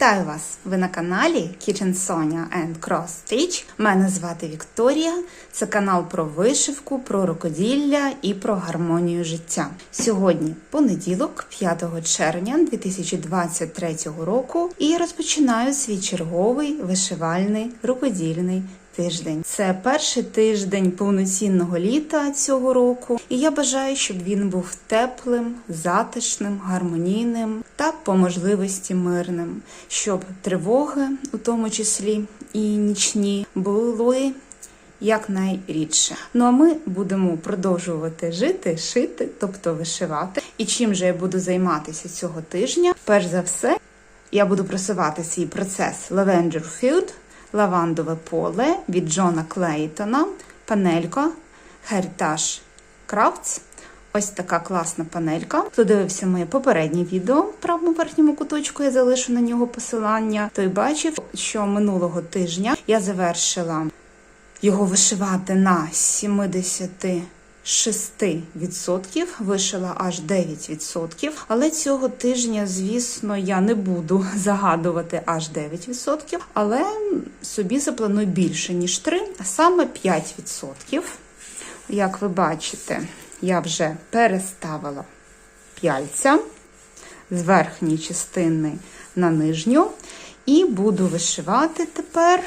Вітаю вас! Ви на каналі Kitchen Sonia and Cross Stitch. Мене звати Вікторія. Це канал про вишивку, про рукоділля і про гармонію життя. Сьогодні понеділок, 5 червня 2023 року, і я розпочинаю свій черговий вишивальний рукодільний тиждень. Це перший тиждень повноцінного літа цього року, і я бажаю, щоб він був теплим, затишним, гармонійним та по можливості мирним, щоб тривоги, у тому числі і нічні, були. Якнайрідше. Ну а ми будемо продовжувати жити, шити, тобто вишивати. І чим же я буду займатися цього тижня? Перш за все, я буду просувати свій процес Lavender Field, лавандове поле від Джона Клейтона, панелька Heritage Crafts. Ось така класна панелька. Хто дивився моє попереднє відео в правому верхньому куточку, я залишу на нього посилання. Той бачив, що минулого тижня я завершила його вишивати на 76%, вишила аж 9%. Але цього тижня, звісно, я не буду загадувати аж 9%, але собі запланую більше, ніж 3, а саме 5%. Як ви бачите, я вже переставила п'яльця з верхньої частини на нижню, і буду вишивати тепер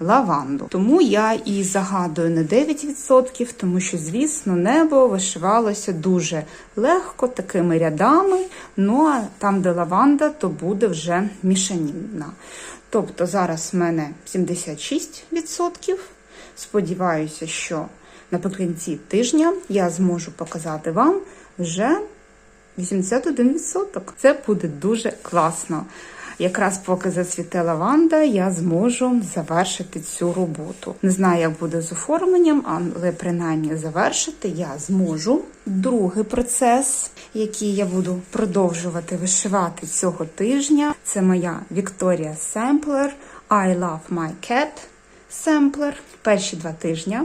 лаванду. Тому я і загадую не 9%, тому що, звісно, небо вишивалося дуже легко, такими рядами. Ну а там, де лаванда, то буде вже мішаніна. Тобто зараз в мене 76%. Сподіваюся, що наприкінці тижня я зможу показати вам вже 81%. Це буде дуже класно. Якраз поки зацвіте лаванда, я зможу завершити цю роботу. Не знаю, як буде з оформленням, але принаймні завершити я зможу. Другий процес, який я буду продовжувати вишивати цього тижня, це моя Victoria Sampler I Love My Cat Sampler. Перші два тижні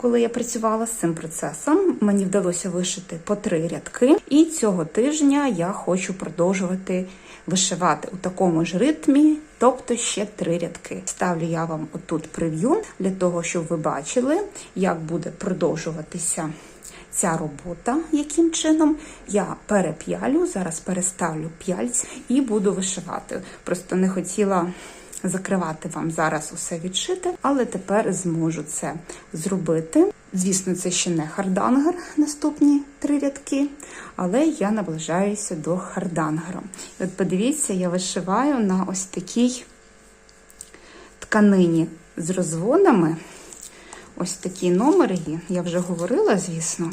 коли я працювала з цим процесом, мені вдалося вишити по три рядки, і цього тижня я хочу продовжувати вишивати у такому ж ритмі, тобто ще три рядки. Ставлю я вам отут прев'ю для того, щоб ви бачили, як буде продовжуватися. Ця робота, яким чином я переп'ялю, зараз переставлю п'яльць і буду вишивати. Просто не хотіла закривати вам зараз усе відшити, але тепер зможу це зробити. Звісно, це ще не хардангер, наступні три рядки, але я наближаюся до хардангеру. І от подивіться, я вишиваю на ось такій тканині з розводами. Ось такі номери. Я вже говорила, звісно.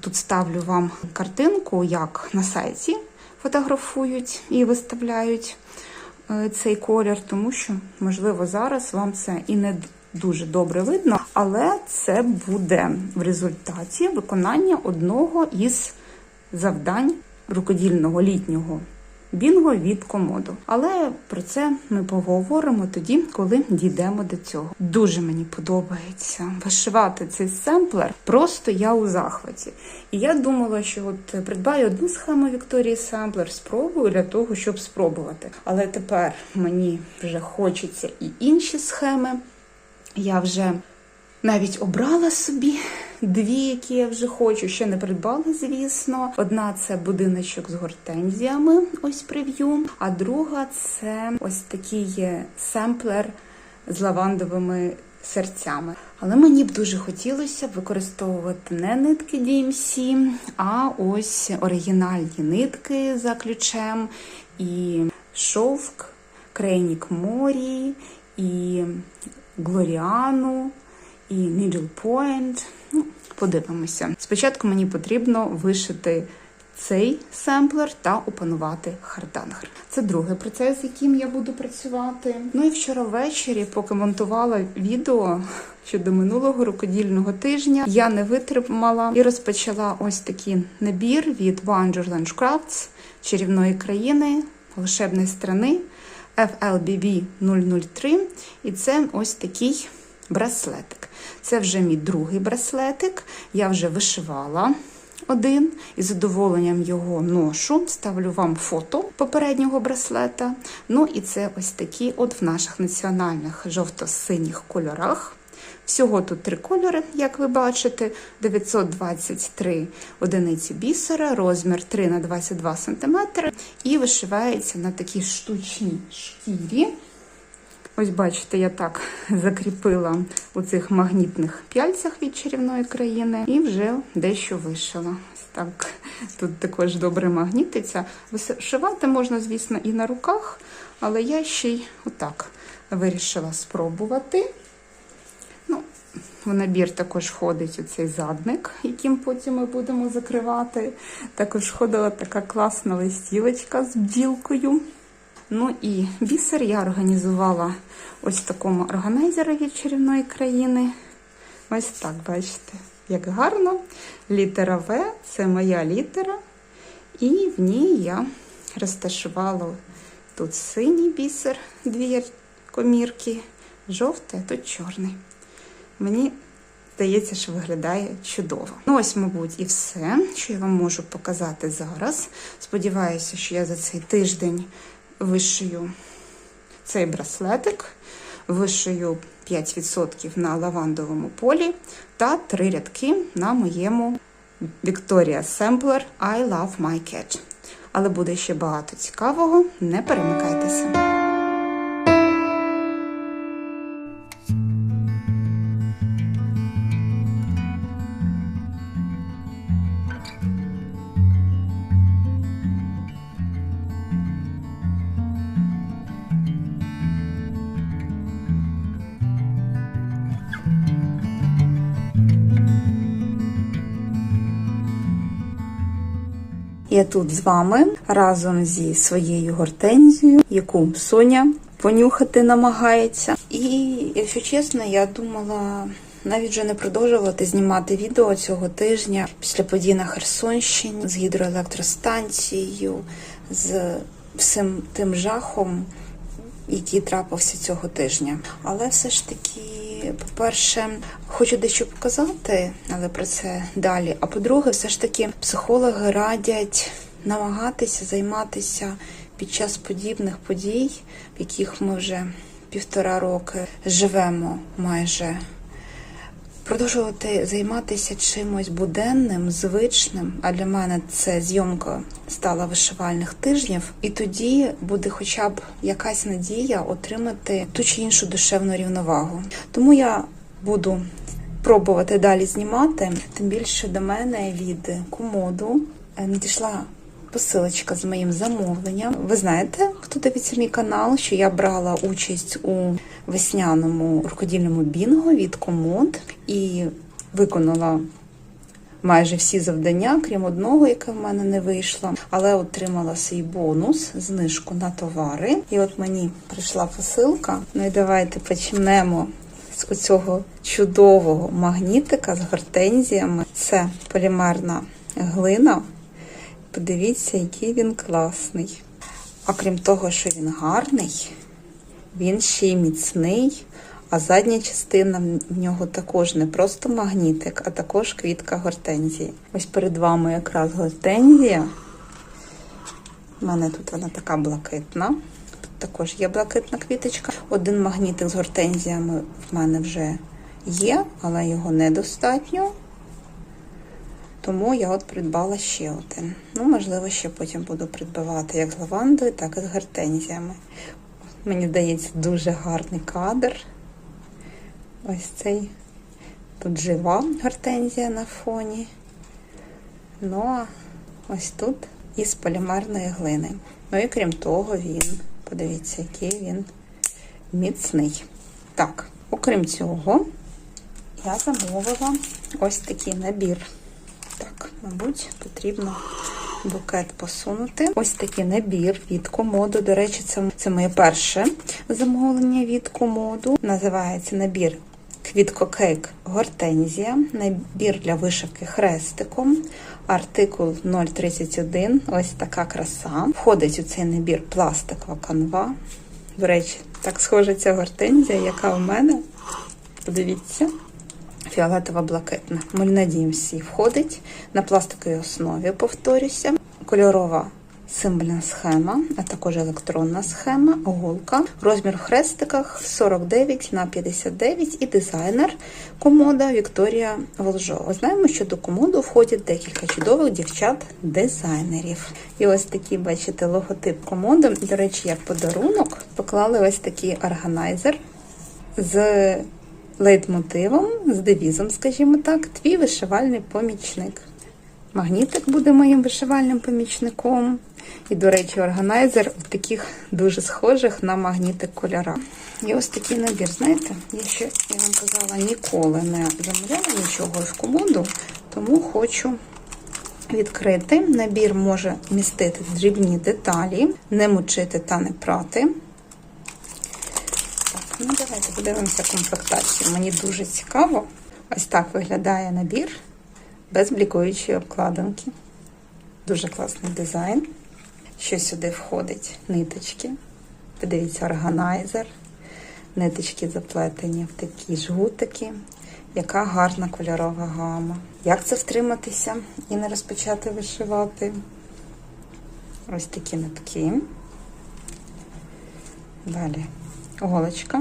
Тут ставлю вам картинку, як на сайті фотографують і виставляють цей колір, тому що, можливо, зараз вам це і не дуже добре видно, але це буде в результаті виконання одного із завдань рукодільного літнього бінго від комоду. Але про це ми поговоримо тоді, коли дійдемо до цього. Дуже мені подобається вишивати цей семплер. Просто я у захваті. І я думала, що от придбаю одну схему Вікторії Семплер, спробую для того, щоб спробувати. Але тепер мені вже хочеться і інші схеми. Я вже навіть обрала собі дві, які я вже хочу. Ще не придбала, звісно. Одна це будиночок з гортензіями, ось прев'ю. А друга це ось такий семплер з лавандовими серцями. Але мені б дуже хотілося використовувати не нитки DMC, а ось оригінальні нитки за ключем і шовк, крейнік морі, і глоріану і Needle Point. Подивимося. Спочатку мені потрібно вишити цей семплер та опанувати хардангер. Це другий процес, з яким я буду працювати. Ну і вчора ввечері, поки монтувала відео щодо минулого рукодільного тижня, я не витримала і розпочала ось такий набір від Wonderland Crafts чарівної країни, волшебної страни FLBB 003. І це ось такий браслетик. Це вже мій другий браслетик. Я вже вишивала один і з задоволенням його ношу. Ставлю вам фото попереднього браслета. Ну і це ось такі от в наших національних жовто-синіх кольорах. Всього тут три кольори, як ви бачите, 923 одиниці бісера, розмір 3 на 22 см і вишивається на такій штучній шкірі. Ось бачите, я так закріпила у цих магнітних пяльцях від чарівної країни і вже дещо вишила. Ось так тут також добре магнітиться. Вишивати можна, звісно, і на руках, але я ще й отак вирішила спробувати. Ну, в набір також входить оцей задник, яким потім ми будемо закривати. Також входила така класна листівочка з бджілкою. Ну і бісер я організувала ось в такому органайзері від чарівної країни. Ось так, бачите, як гарно. Літера В це моя літера. І в ній я розташувала тут синій бісер, дві комірки, жовтий, а тут чорний. Мені здається, що виглядає чудово. Ну, ось, мабуть, і все, що я вам можу показати зараз. Сподіваюся, що я за цей тиждень вишию цей браслетик, вишию 5% на лавандовому полі та три рядки на моєму Victoria Sampler I Love My Cat. Але буде ще багато цікавого, не перемикайтеся. Тут з вами разом зі своєю гортензією, яку Соня понюхати намагається. І, якщо чесно, я думала навіть вже не продовжувати знімати відео цього тижня після подій на Херсонщині з гідроелектростанцією, з всім тим жахом, який трапився цього тижня. Але все ж таки. По-перше, хочу дещо показати, але про це далі. А по-друге, все ж таки психологи радять намагатися займатися під час подібних подій, в яких ми вже півтора роки живемо майже. Продовжувати займатися чимось буденним, звичним. А для мене це зйомка стала вишивальних тижнів, і тоді буде хоча б якась надія отримати ту чи іншу душевну рівновагу. Тому я буду пробувати далі знімати. Тим більше до мене від комоду надійшла посилочка з моїм замовленням. Ви знаєте, хто дивиться мій канал, що я брала участь у весняному рукодільному бінго від комод і виконала. Майже всі завдання, крім одного, яке в мене не вийшло, але отримала свій бонус, знижку на товари. І от мені прийшла посилка. Ну і давайте почнемо з цього чудового магнітика з гортензіями. Це полімерна глина. Подивіться, який він класний. А крім того, що він гарний, він ще й міцний, а задня частина в нього також не просто магнітик, а також квітка гортензії. Ось перед вами якраз гортензія. У мене тут вона така блакитна. Тут також є блакитна квіточка. Один магнітик з гортензіями в мене вже є, але його недостатньо. Тому я от придбала ще один. Ну, можливо, ще потім буду придбавати як з лавандою, так і з гортензіями. Мені здається, дуже гарний кадр. Ось цей тут жива гортензія на фоні. Ну, а ось тут із полімерної глини. Ну і крім того, він, подивіться, який він міцний. Так, окрім цього, я замовила ось такий набір. Так, мабуть, потрібно букет посунути. Ось такий набір від комоду. До речі, це, це моє перше замовлення від комоду. Називається набір Квіткокейк Гортензія, набір для вишивки хрестиком, артикул 031. Ось така краса. Входить у цей набір пластикова канва. До речі, так схожа ця гортензія, яка у мене. Подивіться. Фіолетово-блакитна. Ми надіємося, і входить на пластиковій основі, повторюся. Кольорова символьна схема, а також електронна схема, голка. Розмір в хрестиках 49 на 59 і дизайнер комода Вікторія Волжова. Знаємо, що до комоду входять декілька чудових дівчат-дизайнерів. І ось такий, бачите, логотип комоди. До речі, як подарунок поклали ось такий органайзер з лейтмотивом, з девізом, скажімо так, твій вишивальний помічник. Магнітик буде моїм вишивальним помічником. І, до речі, органайзер в таких дуже схожих на магнітик кольорах. І ось такий набір, знаєте, я ще, я вам казала, ніколи не замовляла нічого в комоду, тому хочу відкрити. Набір може містити дрібні деталі, не мочити та не прати. Ну давайте подивимося комплектацію. Мені дуже цікаво. Ось так виглядає набір без блікуючої обкладинки. Дуже класний дизайн. Що сюди входить? Ниточки. Подивіться, органайзер. Ниточки заплетені в такі жгутики. Яка гарна кольорова гама. Як це втриматися і не розпочати вишивати? Ось такі нитки. Далі голочка.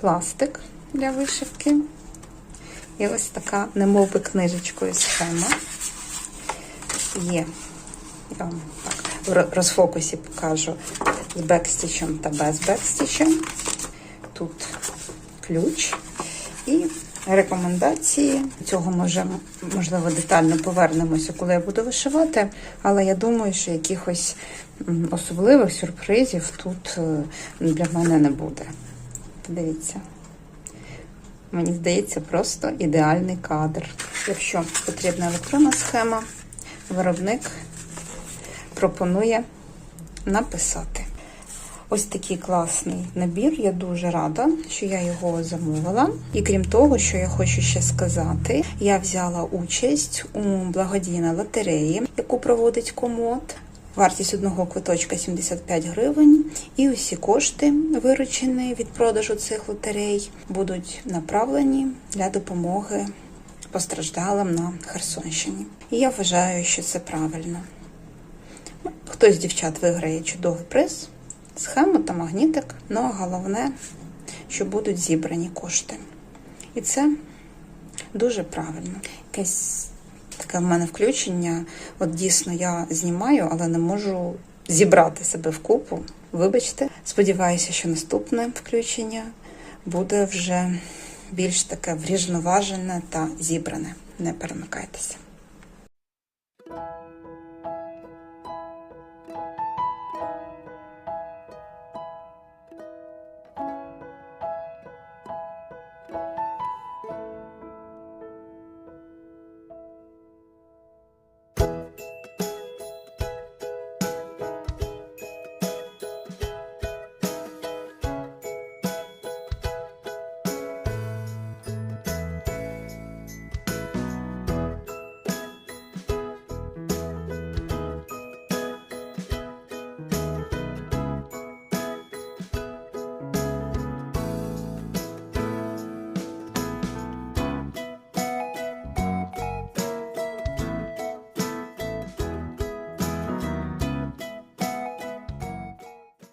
Пластик для вишивки. І ось така, немов би книжечкою схема. Є. Я вам так в розфокусі покажу з бекстічем та без бекстічем. Тут ключ і рекомендації. Цього може, можливо, детально повернемося, коли я буду вишивати, але я думаю, що якихось особливих сюрпризів тут е, для мене не буде. Подивіться. Мені здається, просто ідеальний кадр. Якщо потрібна електронна схема, виробник пропонує написати. Ось такий класний набір. Я дуже рада, що я його замовила. І крім того, що я хочу ще сказати, я взяла участь у благодійній лотереї, яку проводить комод. Вартість одного квиточка 75 гривень, і усі кошти, виручені від продажу цих лотерей, будуть направлені для допомоги постраждалим на Херсонщині. І я вважаю, що це правильно. Хтось з дівчат виграє чудовий приз, схему та магнітик, ну а головне, що будуть зібрані кошти. І це дуже правильно. Якесь таке в мене включення. От дійсно я знімаю, але не можу зібрати себе в купу. Вибачте, сподіваюся, що наступне включення буде вже більш таке вріжноважене та зібране. Не перемикайтеся.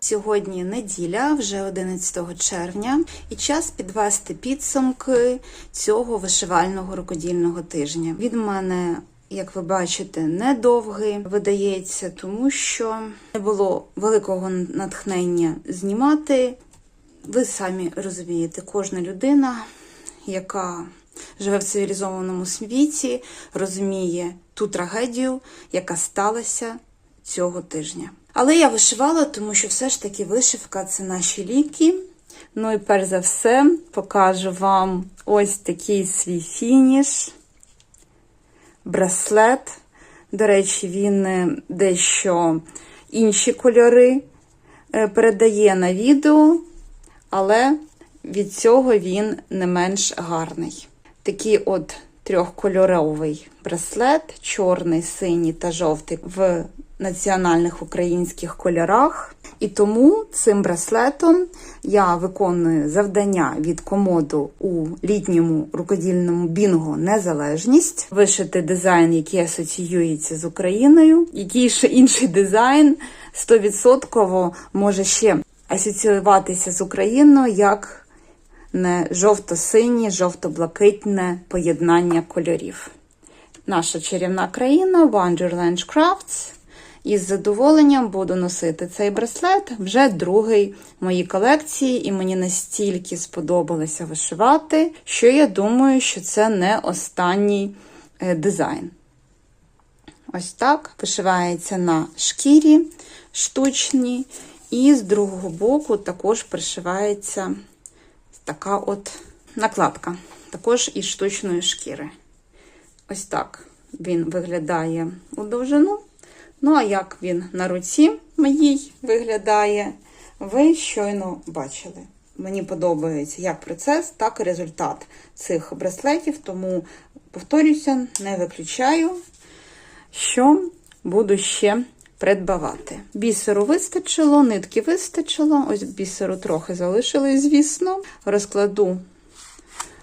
Сьогодні неділя, вже 11 червня, і час підвести підсумки цього вишивального рукодільного тижня. Від мене, як ви бачите, недовгий видається, тому що не було великого натхнення знімати. Ви самі розумієте, кожна людина, яка живе в цивілізованому світі, розуміє ту трагедію, яка сталася цього тижня. Але я вишивала, тому що все ж таки вишивка це наші ліки. Ну і перш за все покажу вам ось такий свій фініш, браслет. До речі, він е, дещо інші кольори е, передає на відео, але від цього він не менш гарний. Такий от трьохкольоровий браслет, чорний, синій та жовтий в національних українських кольорах. І тому цим браслетом я виконую завдання від комоду у літньому рукодільному бінго Незалежність, вишити дизайн, який асоціюється з Україною. Який ще інший дизайн 100% може ще асоціюватися з Україною як не жовто-синє, жовто-блакитне поєднання кольорів. Наша чарівна країна Wonderland Crafts. І з задоволенням буду носити цей браслет вже другий в моїй колекції, і мені настільки сподобалося вишивати, що я думаю, що це не останній е, дизайн. Ось так вишивається на шкірі штучній, і з другого боку також пришивається така от накладка, також із штучної шкіри. Ось так він виглядає у довжину. Ну, а як він на руці моїй виглядає, ви щойно бачили. Мені подобається як процес, так і результат цих браслетів, тому, повторюся, не виключаю, що буду ще придбавати. Бісеру вистачило, нитки вистачило, ось бісеру трохи залишилось, звісно. Розкладу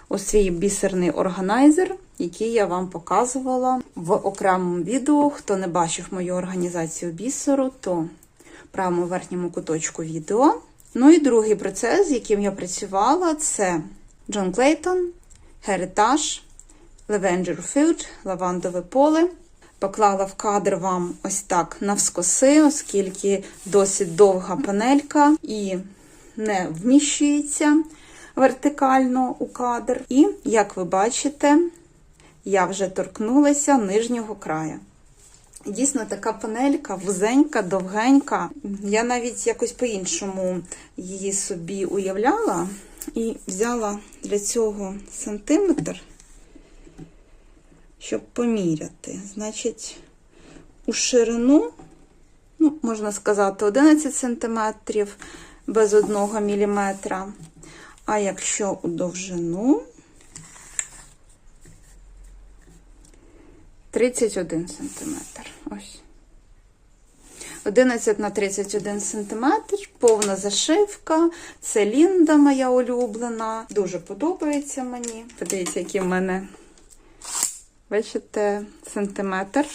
у свій бісерний органайзер, який я вам показувала в окремому відео. Хто не бачив мою організацію бісеру, то в правому верхньому куточку відео. Ну і другий процес, з яким я працювала, це Джон Клейтон, Heritage, Lavender Field, лавандове поле. Поклала в кадр вам ось так навскоси, оскільки досить довга панелька і не вміщується вертикально у кадр. І, як ви бачите, я вже торкнулася нижнього краю. Дійсно, така панелька вузенька, довгенька. Я навіть якось по-іншому її собі уявляла і взяла для цього сантиметр, щоб поміряти. Значить, у ширину, ну, можна сказати, 11 см без 1 мм. А якщо у довжину 31 сантиметр. Ось. 11 на 31 сантиметр, повна зашивка. Це Лінда моя улюблена. Дуже подобається мені. Подивіться, який в мене, бачите, сантиметр.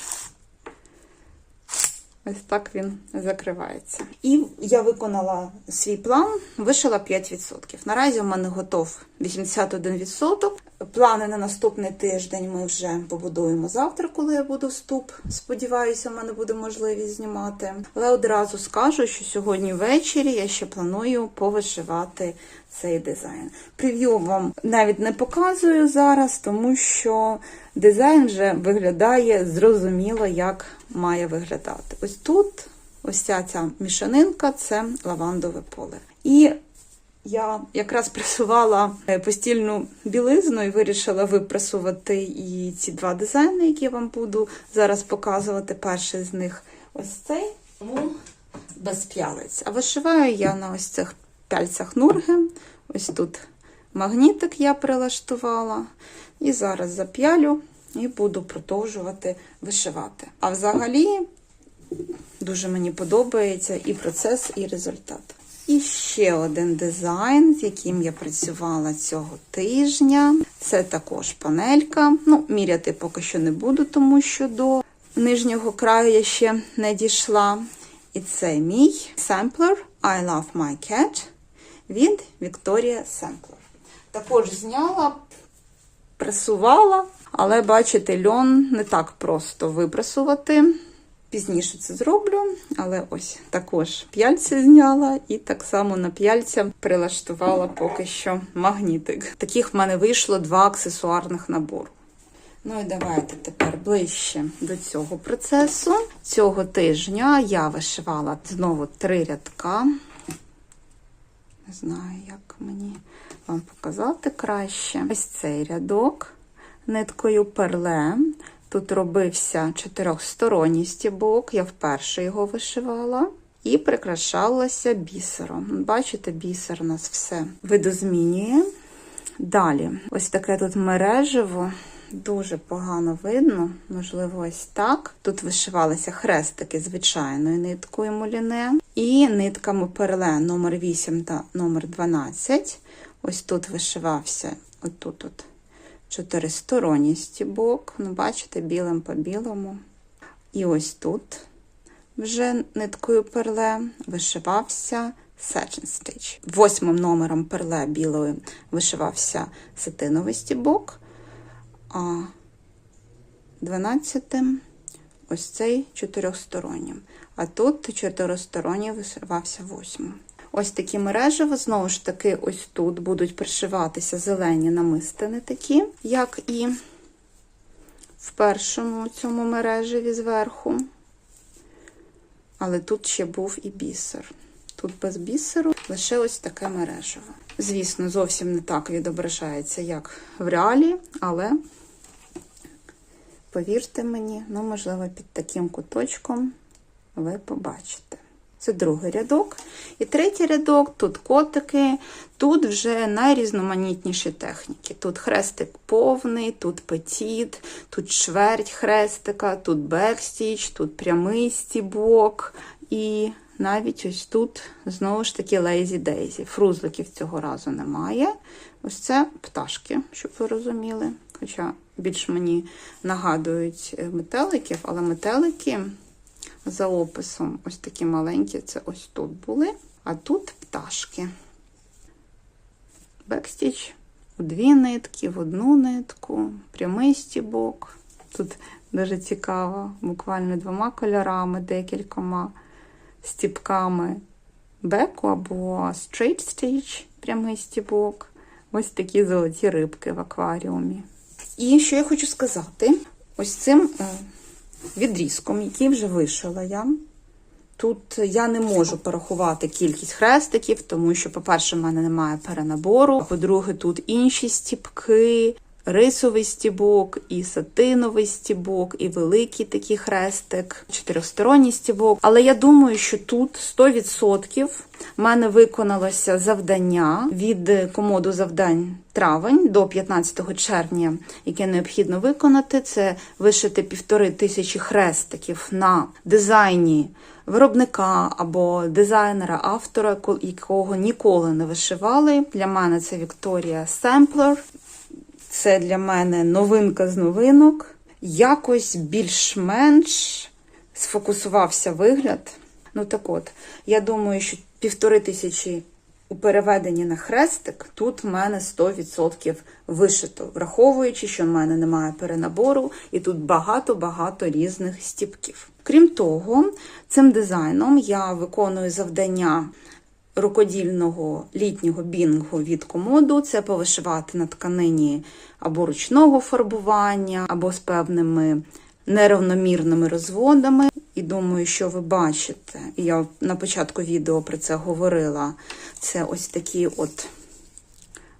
Ось так він закривається. І я виконала свій план, вишила 5%. Наразі у мене готов 81%. Плани на наступний тиждень ми вже побудуємо завтра, коли я буду вступ. Сподіваюся, в мене буде можливість знімати. Але одразу скажу, що сьогодні ввечері я ще планую повишивати цей дизайн. Прев'ю вам навіть не показую зараз, тому що дизайн вже виглядає зрозуміло, як має виглядати. Ось тут, ось ця ця мішанинка це лавандове поле. І я якраз пресувала е, постільну білизну і вирішила випресувати і ці два дизайни, які я вам буду зараз показувати. Перший з них ось цей, тому без п'ялиць. А вишиваю я на ось цих пяльцях нурги. Ось тут магнітик я прилаштувала. І зараз зап'ялю і буду продовжувати вишивати. А взагалі, дуже мені подобається і процес, і результат. І ще один дизайн, з яким я працювала цього тижня. Це також панелька. Ну, міряти поки що не буду, тому що до нижнього краю я ще не дійшла. І це мій семплер I Love My Cat від Victoria Sampler. Також зняла, пресувала, але бачите, льон не так просто випресувати. Пізніше це зроблю, але ось також п'яльці зняла, і так само на п'яльця прилаштувала поки що магнітик. Таких в мене вийшло два аксесуарних набору. Ну і давайте тепер ближче до цього процесу. Цього тижня я вишивала знову три рядка. Не знаю, як мені вам показати краще. Ось цей рядок ниткою перле. Тут робився чотирьохсторонній стібок, я вперше його вишивала. І прикрашалася бісером. Бачите, бісер у нас все видозмінює. Далі, ось таке тут мережево, дуже погано видно, можливо, ось так. Тут вишивалися хрестики звичайною ниткою муліне і нитками перле номер 8 та номер 12. Ось тут вишивався, отут от чотиристоронній стібок. Ну, бачите, білим по білому. І ось тут вже ниткою перле вишивався Satin Stitch. Восьмим номером перле білою вишивався сатиновий стібок, а дванадцятим ось цей чотирьохстороннім. А тут чотиристоронній вишивався восьмим. Ось такі мережево, знову ж таки, ось тут будуть пришиватися зелені намистини такі, як і в першому цьому мережеві зверху. Але тут ще був і бісер. Тут без бісеру лише ось таке мережево. Звісно, зовсім не так відображається, як в реалі, але повірте мені, ну, можливо, під таким куточком ви побачите. Це другий рядок. І третій рядок, тут котики, тут вже найрізноманітніші техніки. Тут хрестик повний, тут петіт, тут чверть хрестика, тут бекстіч, тут прямий стібок. І навіть ось тут знову ж таки Lazy Daisy. Фрузликів цього разу немає. Ось це пташки, щоб ви розуміли. Хоча більш мені нагадують е, метеликів, але метелики за описом ось такі маленькі, це ось тут були, а тут пташки. Бекстіч у дві нитки, в одну нитку, прямий стібок. Тут дуже цікаво, буквально двома кольорами, декількома стібками беку або straight stitch, прямий стібок. Ось такі золоті рибки в акваріумі. І що я хочу сказати, ось цим е, відрізком, який вже вишила я. Тут я не можу порахувати кількість хрестиків, тому що, по-перше, в мене немає перенабору. По-друге, тут інші стібки, рисовий стібок, і сатиновий стібок, і великий такий хрестик, чотирьохсторонній стібок. Але я думаю, що тут 100% в мене виконалося завдання від комоду завдань травень до 15 червня, яке необхідно виконати. Це вишити півтори тисячі хрестиків на дизайні виробника або дизайнера, автора, якого ніколи не вишивали. Для мене це Вікторія Семплер. Це для мене новинка з новинок. Якось більш-менш сфокусувався вигляд. Ну так от, я думаю, що півтори тисячі у переведенні на хрестик тут в мене 100% вишито, враховуючи, що в мене немає перенабору, і тут багато-багато різних стіпків. Крім того, цим дизайном я виконую завдання рукодільного літнього бінгу від комоду. Це повишивати на тканині або ручного фарбування, або з певними неравномірними розводами. І думаю, що ви бачите, я на початку відео про це говорила. Це ось такий от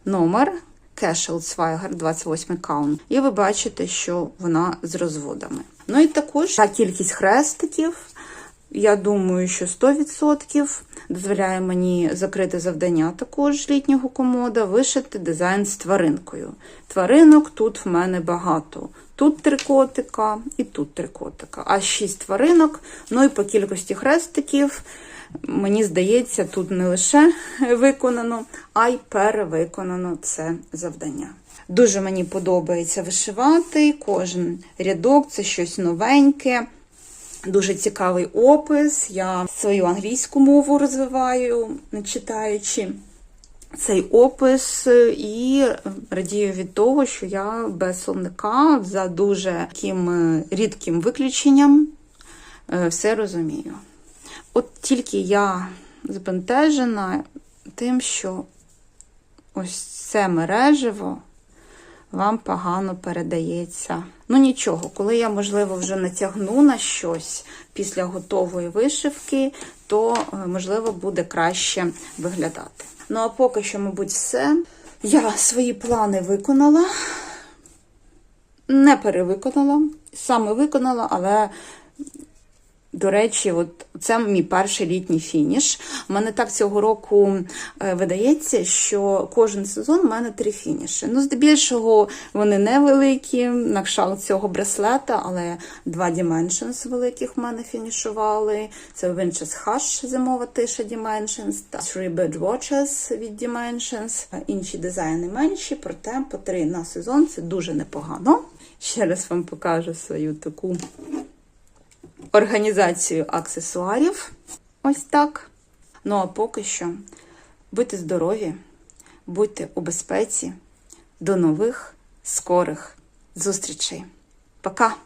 номер Cashel Zweiger 28 каунт. І ви бачите, що вона з розводами. Ну і також та кількість хрестиків. Я думаю, що 100% дозволяє мені закрити завдання також літнього комода, вишити дизайн з тваринкою. Тваринок тут в мене багато. Тут три котика і тут три котика. А шість тваринок. Ну і по кількості хрестиків, мені здається, тут не лише виконано, а й перевиконано це завдання. Дуже мені подобається вишивати. Кожен рядок це щось новеньке. Дуже цікавий опис. Я свою англійську мову розвиваю, читаючи цей опис, і радію від того, що я без словника за дуже таким рідким виключенням е, все розумію. От тільки я збентежена тим, що ось це мережево вам погано передається. Ну нічого, коли я, можливо, вже натягну на щось після готової вишивки, то, можливо, буде краще виглядати. Ну, а поки що, мабуть, все. Я свої плани виконала, не перевиконала, саме виконала, але До речі, от це мій перший літній фініш. У мене так цього року е, видається, що кожен сезон у мене три фініші. Ну, здебільшого вони невеликі, на кшталт цього браслета, але два Dimensions великих в мене фінішували. Це Winches Hush зимова тиша Dimensions та Three Bird Watches від Dimensions. Інші дизайни менші, проте по три на сезон це дуже непогано. Ще раз вам покажу свою таку організацію аксесуарів. Ось так. Ну а поки що будьте здорові, будьте у безпеці. До нових скорих зустрічей. Пока!